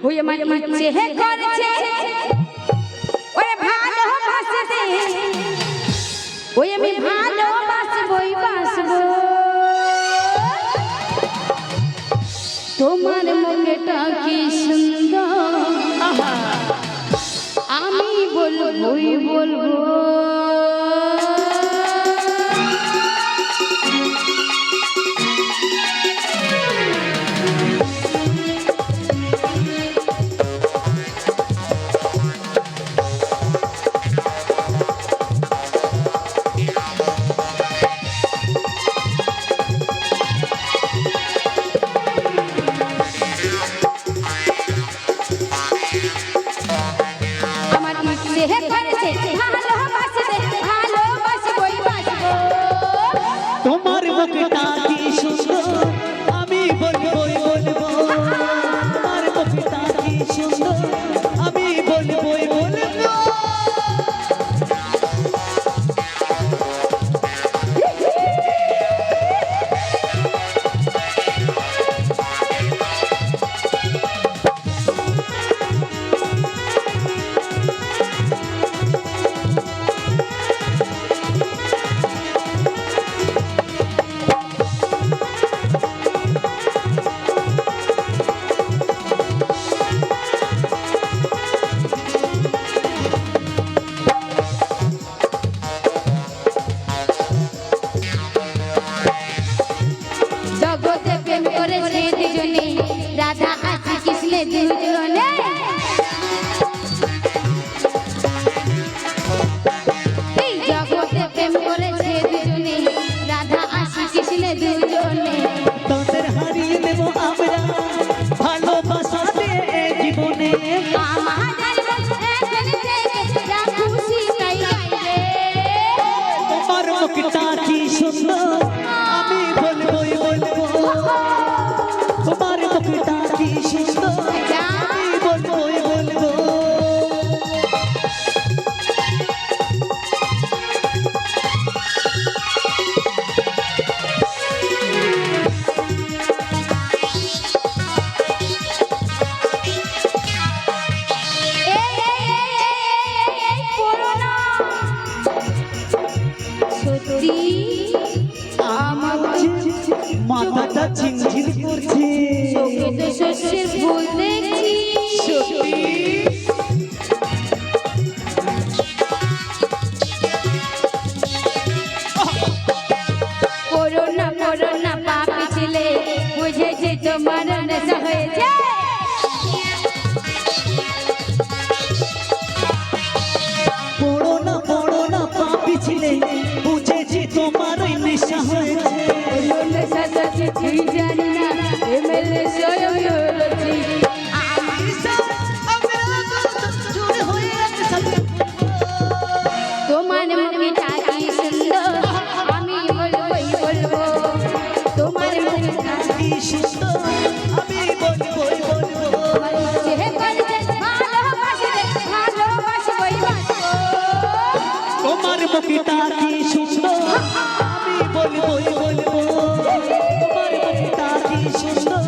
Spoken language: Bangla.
ওই আমার ইচ্ছে হে করছে ওরে ভালোবাসতে ওই আমি ভালোবাসবই বাসব তোমার মুখটা কি সুন্দর আমার করেছে ভালোবাসতে ভালোবাসবই বাসবো। তোমার মুখটা কি সুন্দর? করেছে দুজনে। রাধা আছে কৃষ্ণ দুজনে। জগতে প্রেম করেছে দুজনে। রাধা আছে কৃষ্ণ দুজনে। তোদের হারিয়ে নেব আমরা। মুখটা কি সুন্দর বলব আমাকে মাথাটা তো ফুল দেখছি সত্যি। করোনা করোনা পাপি ছিলে বুঝেছি তোমার বলবই বলব তোমার মুখটা কি সুন্দর?